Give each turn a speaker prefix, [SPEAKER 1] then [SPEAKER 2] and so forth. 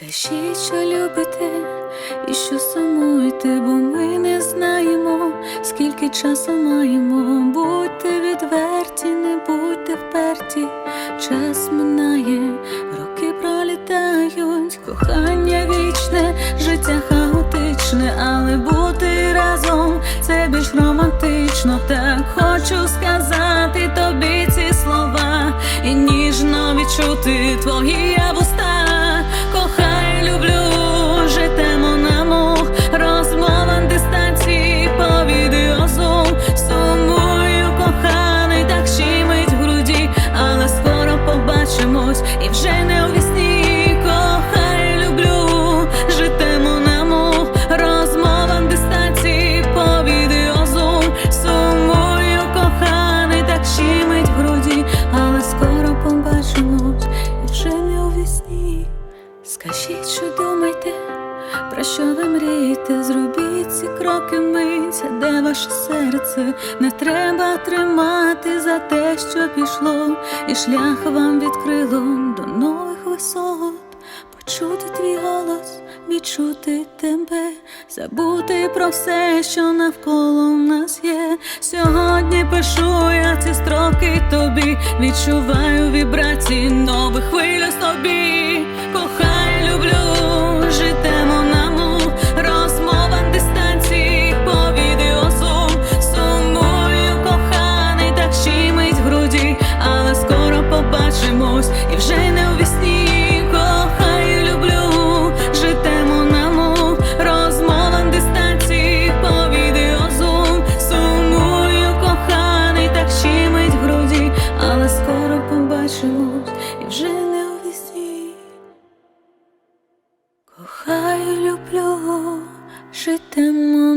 [SPEAKER 1] Скажіть, що любите і що сумуєте, бо ми не знаємо, скільки часу маємо. Будьте відверті, не будьте вперті, час минає, роки пролітають, кохання вічне, життя хаотичне, але бути разом це більш романтично. Так хочу сказати тобі ці слова і ніжно відчути твої побачимось і вже не у вісні. Кохай, люблю, житиму на розмовам розмова дистанції по відеозум. Сумую, коханий, так чимить в груді, але скоро побачимось і вже не у вісні. Скажіть, про що ви мрієте? Зробіть ці кроки мить, де ваше серце не треба тримати за те, що пішло, і шлях вам відкрило до нових висот. Почути твій голос, відчути тебе, забути про все, що навколо нас є. Сьогодні пишу я ці строки тобі, відчуваю вібрації нових побачимось і вже не у. Кохаю, люблю, житиму